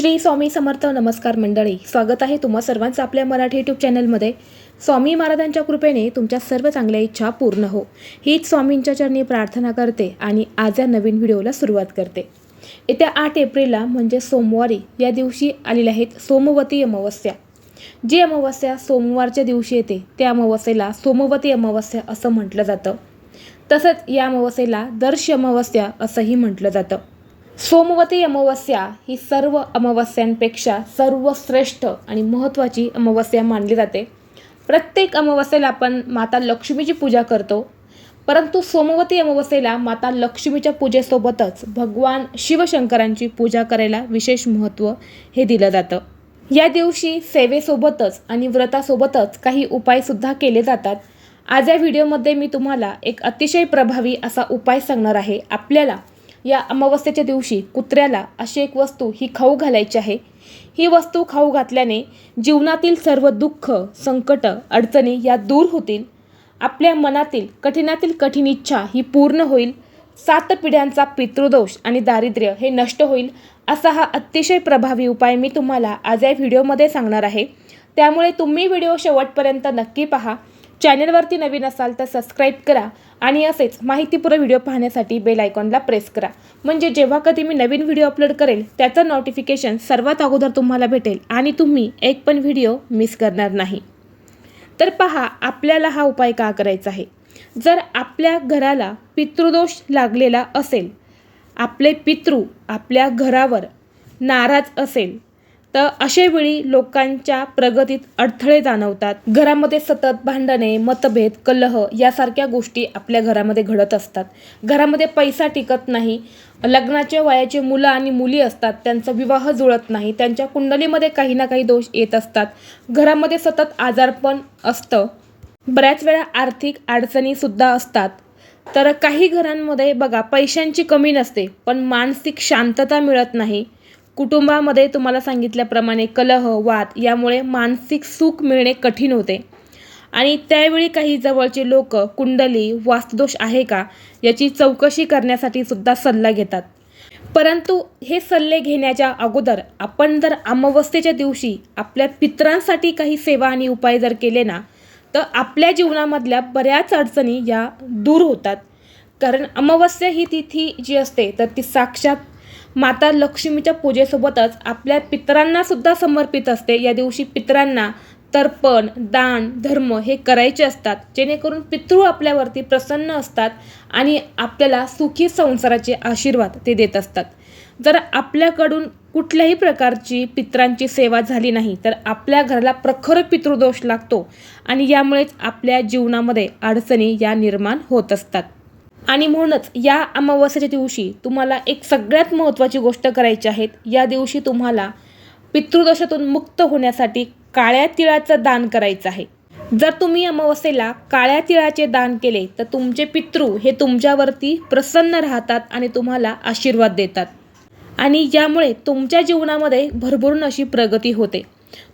श्री स्वामी समर्थ नमस्कार मंडळी. स्वागत आहे तुम्हा सर्वांचं आपल्या मराठी यूट्यूब चॅनलमध्ये. स्वामी महाराजांच्या कृपेने तुमच्या सर्व चांगल्या इच्छा पूर्ण हो. हीच स्वामींच्या चरणी प्रार्थना करते आणि आज या नवीन व्हिडिओला सुरुवात करते. येत्या आठ एप्रिलला म्हणजे सोमवारी या दिवशी आलेल्या आहेत सोमवती अमावस्या. जी अमावस्या सोमवारच्या दिवशी येते त्या अमावस्येला सोमवती अमावस्या असं म्हटलं जातं. तसंच या अमावस्येला दर्श अमावस्या असंही म्हटलं जातं. सोमवती अमावस्या ही सर्व अमावस्यांपेक्षा सर्वश्रेष्ठ आणि महत्त्वाची अमावस्या मानली जाते. प्रत्येक अमावस्येला आपण माता लक्ष्मीची पूजा करतो. परंतु सोमवती अमावस्येला माता लक्ष्मीच्या पूजेसोबतच भगवान शिवशंकरांची पूजा करायला विशेष महत्त्व हे दिलं जातं. या दिवशी सेवेसोबतच आणि व्रतासोबतच काही उपायसुद्धा केले जातात. आज या व्हिडिओमध्ये मी तुम्हाला एक अतिशय प्रभावी असा उपाय सांगणार आहे. आपल्याला या अमावस्येच्या दिवशी कुत्र्याला अशी एक वस्तू ही खाऊ घालायची आहे. ही वस्तू खाऊ घातल्याने जीवनातील सर्व दुःख संकट अडचणी या दूर होतील. आपल्या मनातील कठीणातील कठीण इच्छा ही पूर्ण होईल. सात पिढ्यांचा पितृदोष आणि दारिद्र्य हे नष्ट होईल असा हा अतिशय प्रभावी उपाय मी तुम्हाला आज या व्हिडिओमध्ये सांगणार आहे. त्यामुळे तुम्ही व्हिडिओ शेवटपर्यंत नक्की पहा. चॅनलवरती नवीन असाल तर सबस्क्राईब करा आणि असेच माहितीपूर्ण व्हिडिओ पाहण्यासाठी बेल आयकॉनला प्रेस करा. म्हणजे जेव्हा कधी मी नवीन व्हिडिओ अपलोड करेल त्याचं नोटिफिकेशन सर्वात अगोदर तुम्हाला भेटेल आणि तुम्ही एक पण व्हिडिओ मिस करणार नाही. तर पहा आपल्याला हा उपाय का करायचा आहे? जर आपल्या घराला पितृदोष लागलेला असेल आपले पितृ आपल्या घरावर नाराज असेल तर अशेवेळी लोकांच्या प्रगतीत अडथळे जाणवतात. घरामध्ये सतत भांडणे मतभेद कलह यासारख्या गोष्टी आपल्या घरामध्ये घडत असतात. घरामध्ये पैसा टिकत नाही लग्नाच्या वयाचे मुलं आणि मुली असतात त्यांचा विवाह जुळत नाही त्यांच्या कुंडलीमध्ये काही ना काही दोष येत असतात. घरामध्ये सतत आजारपण असतं. बऱ्याच वेळा आर्थिक अडचणीसुद्धा असतात. तर काही घरांमध्ये बघा पैशांची कमी नसते पण मानसिक शांतता मिळत नाही. कुटुंबामध्ये तुम्हाला सांगितल्याप्रमाणे कलह वाद यामुळे मानसिक सुख मिळणे कठीण होते. आणि त्यावेळी काही जवळचे लोक कुंडली वास्तुदोष आहे का याची चौकशी करण्यासाठी सुद्धा सल्ला घेतात. परंतु हे सल्ले घेण्याच्या अगोदर आपण जर अमावस्येच्या दिवशी आपल्या पित्रांसाठी काही सेवा आणि उपाय जर केले ना तर आपल्या जीवनामधल्या बऱ्याच अडचणी या दूर होतात. कारण अमावस्या ही तिथी जी असते तर ती साक्षात माता लक्ष्मीच्या पूजेसोबतच आपल्या पितरांना सुद्धा समर्पित असते. या दिवशी पितरांना तर्पण दान धर्म हे करायचे असतात. जेणेकरून पितृ आपल्यावरती प्रसन्न असतात आणि आपल्याला सुखी संसाराचे आशीर्वाद ते देत असतात. जर आपल्याकडून कुठल्याही प्रकारची पित्रांची सेवा झाली नाही तर आपल्या घराला प्रखर पितृदोष लागतो आणि यामुळेच आपल्या जीवनामध्ये अडचणी या निर्माण होत असतात. आणि म्हणूनच या अमावस्येच्या दिवशी तुम्हाला एक सगळ्यात महत्त्वाची गोष्ट करायची आहे या दिवशी तुम्हाला पितृदोषातून मुक्त होण्यासाठी काळ्या तिळाचं दान करायचं आहे. जर तुम्ही अमावस्येला काळ्या तिळाचे दान केले तर तुमचे पितृ हे तुमच्यावरती प्रसन्न राहतात आणि तुम्हाला आशीर्वाद देतात. आणि यामुळे तुमच्या जीवनामध्ये भरभरून अशी प्रगती होते.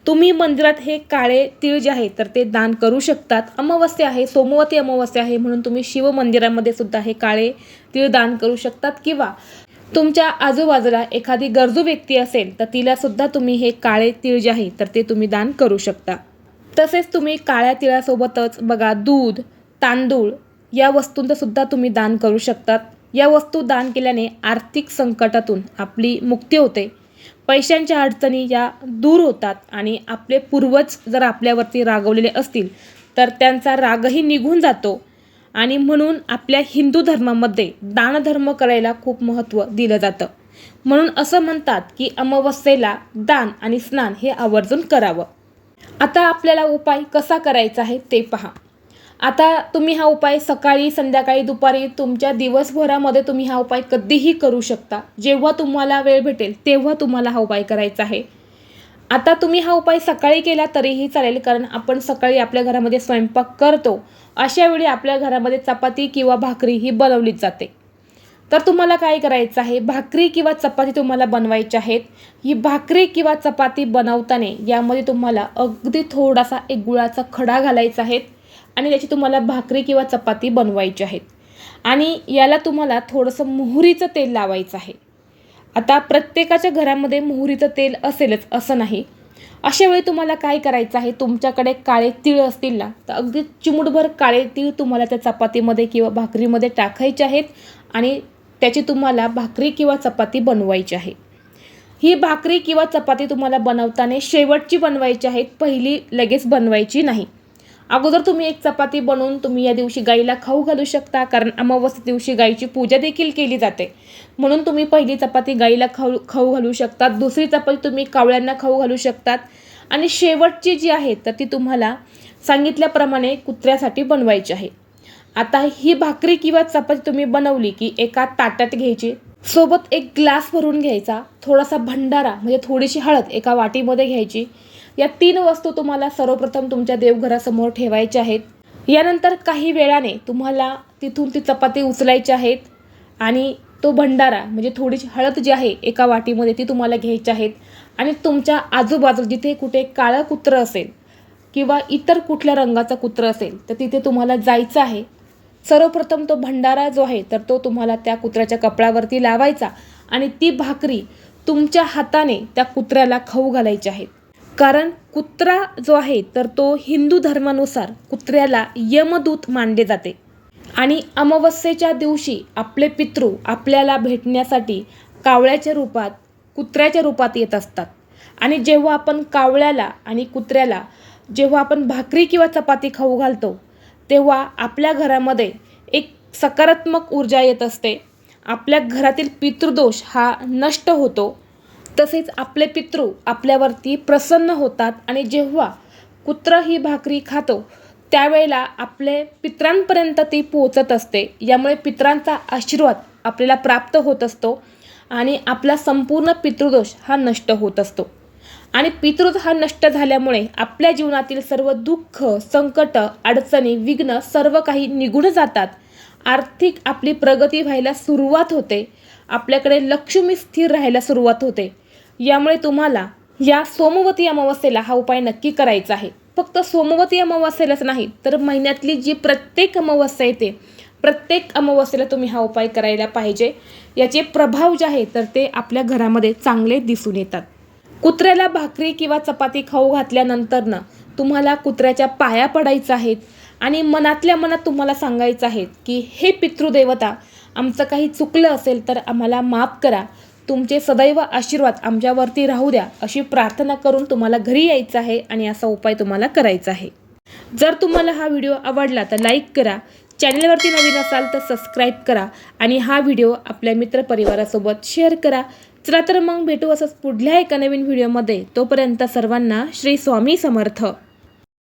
तुम्ही मंदिरात हे काळे तीळ जे आहे तर ते दान करू शकतात. अमावस्या आहे सोमवती अमावस्या आहे म्हणून तुम्ही शिव मंदिरामध्ये सुद्धा हे काळे तीळ दान करू शकतात. किंवा तुमच्या आजूबाजूला एखादी गरजू व्यक्ती असेल तर तिला सुद्धा तुम्ही हे काळे तीळ जे आहे तर ते तुम्ही दान करू शकता. तसेच तुम्ही काळ्या तिळासोबतच बघा दूध तांदूळ या वस्तूंचं सुद्धा तुम्ही दान करू शकतात. या वस्तू दान केल्याने आर्थिक संकटातून आपली मुक्ती होते. पैशांच्या अडचणी या दूर होतात आणि आपले पूर्वज जर आपल्यावरती रागवलेले असतील तर त्यांचा रागही निघून जातो. आणि म्हणून आपल्या हिंदू धर्मामध्ये दानधर्म करायला खूप महत्त्व दिलं जातं. म्हणून असं म्हणतात की अमावस्येला दान आणि स्नान हे आवर्जून करावं. आता आपल्याला उपाय कसा करायचा आहे ते पहा. आता तुम्ही हा उपाय सकाळी संध्याकाळी दुपारी तुमच्या दिवसभरामध्ये तुम्ही हा उपाय कधीही करू शकता. जेव्हा तुम्हाला वेळ भेटेल तेव्हा तुम्हाला हा उपाय करायचा आहे. आता तुम्ही हा उपाय सकाळी केला तरीही चालेल कारण आपण सकाळी आपल्या घरामध्ये स्वयंपाक करतो. अशा वेळी आपल्या घरामध्ये चपाती किंवा भाकरी ही बनवलीच जाते. तर तुम्हाला काय करायचं आहे? भाकरी किंवा चपाती तुम्हाला बनवायची आहेत. ही भाकरी किंवा चपाती बनवताना यामध्ये तुम्हाला अगदी थोडासा एक गुळाचा खडा घालायचा आहे. आणि त्याची तुम्हाला भाकरी किंवा चपाती बनवायची आहेत. आणि याला तुम्हाला थोडंसं मोहरीचं तेल लावायचं आहे. आता प्रत्येकाच्या घरामध्ये मोहरीचं तेल असेलच असं नाही. अशा वेळी तुम्हाला काय करायचं आहे? तुमच्याकडे काळे तीळ असतील ना तर अगदी चिमूटभर काळे तीळ तुम्हाला त्या चपातीमध्ये किंवा भाकरीमध्ये टाकायचे आहेत आणि त्याची तुम्हाला भाकरी किंवा चपाती बनवायची आहे. ही भाकरी किंवा चपाती तुम्हाला बनवताना शेवटची बनवायची आहे पहिली लगेच बनवायची नाही. अगोदर तुम्ही एक चपाती बनवून तुम्ही या दिवशी गाईला खाऊ घालू शकता कारण अमावस्या दिवशी गाईची पूजा देखील केली जाते. म्हणून तुम्ही पहिली चपाती गाईला खाऊ खाऊ घालू शकतात दुसरी चपाती तुम्ही कावळ्यांना खाऊ घालू शकतात. आणि शेवटची जी आहे तर ती तुम्हाला सांगितल्याप्रमाणे कुत्र्यासाठी बनवायची आहे. आता ही भाकरी किंवा चपाती तुम्ही बनवली की एका ताटात घ्यायची. सोबत एक ग्लास भरून घ्यायचा थोडासा भंडारा म्हणजे थोडीशी हळद एका वाटीमध्ये घ्यायची. या तीन वस्तू तुम्हाला सर्वप्रथम तुमच्या देवघरासमोर ठेवायच्या आहेत. यानंतर काही वेळाने तुम्हाला तिथून ती चपाती उचलायची आहेत आणि तो भंडारा म्हणजे थोडीशी हळद जी आहे एका वाटीमध्ये ती तुम्हाला घ्यायची आहेत. आणि तुमच्या आजूबाजू जिथे कुठे काळं कुत्रं असेल किंवा इतर कुठल्या रंगाचा कुत्रं असेल तर तिथे तुम्हाला जायचं आहे. सर्वप्रथम तो भंडारा जो आहे तर तो तुम्हाला त्या कुत्र्याच्या कपड्यावरती लावायचा आणि ती भाकरी तुमच्या हाताने त्या कुत्र्याला खाऊ घालायची आहेत कारण कुत्रा जो आहे तर तो हिंदू धर्मानुसार कुत्र्याला यमदूत मानले जाते. आणि अमावस्येच्या दिवशी आपले पितृ आपल्याला भेटण्यासाठी कावळ्याच्या रूपात कुत्र्याच्या रूपात येत असतात. आणि जेव्हा आपण कावळ्याला आणि कुत्र्याला जेव्हा आपण भाकरी किंवा चपाती खाऊ घालतो तेव्हा आपल्या घरामध्ये एक सकारात्मक ऊर्जा येत असते. आपल्या घरातील पितृदोष हा नष्ट होतो. तसेच आपले पितृ आपल्यावरती प्रसन्न होतात आणि जेव्हा कुत्र ही भाकरी खातो त्यावेळेला आपले पित्रांपर्यंत ती पोचत असते. यामुळे पित्रांचा आशीर्वाद आपल्याला प्राप्त होत असतो आणि आपला संपूर्ण पितृदोष हा नष्ट होत असतो. आणि पितृदोष हा नष्ट झाल्यामुळे आपल्या जीवनातील सर्व दुःख संकट अडचणी विघ्न सर्व काही निघून जातात. आर्थिक आपली प्रगती व्हायला सुरुवात होते. आपल्याकडे लक्ष्मी स्थिर राहायला सुरुवात होते. यामुळे तुम्हाला या सोमवती अमावस्येला हा उपाय नक्की करायचा आहे. फक्त सोमवती अमावस्येलाच नाही तर महिन्यातली जी प्रत्येक अमावस्या येते प्रत्येक अमावस्येला तुम्ही हा उपाय करायला पाहिजे. याचे प्रभाव जे आहे तर ते आपल्या घरामध्ये चांगले दिसून येतात. कुत्र्याला भाकरी किंवा चपाती खाऊ घातल्यानंतरनं तुम्हाला कुत्र्याच्या पाया पडायचं आहेत आणि मनातल्या मनात तुम्हाला सांगायचं आहे की हे पितृदेवता आमचं काही चुकलं असेल तर आम्हाला माफ करा. तुमचे सदैव आशीर्वाद आमच्यावरती राहू द्या अशी प्रार्थना करून तुम्हाला घरी यायचं आहे आणि असा उपाय तुम्हाला करायचा आहे. जर तुम्हाला हा व्हिडिओ आवडला तर लाईक करा चॅनलवरती नवीन असाल तर सबस्क्राईब करा आणि हा व्हिडिओ आपल्या मित्रपरिवारासोबत शेअर करा. चला तर मग भेटू असंच पुढल्या एका नवीन व्हिडिओमध्ये. तोपर्यंत सर्वांना श्री स्वामी समर्थ.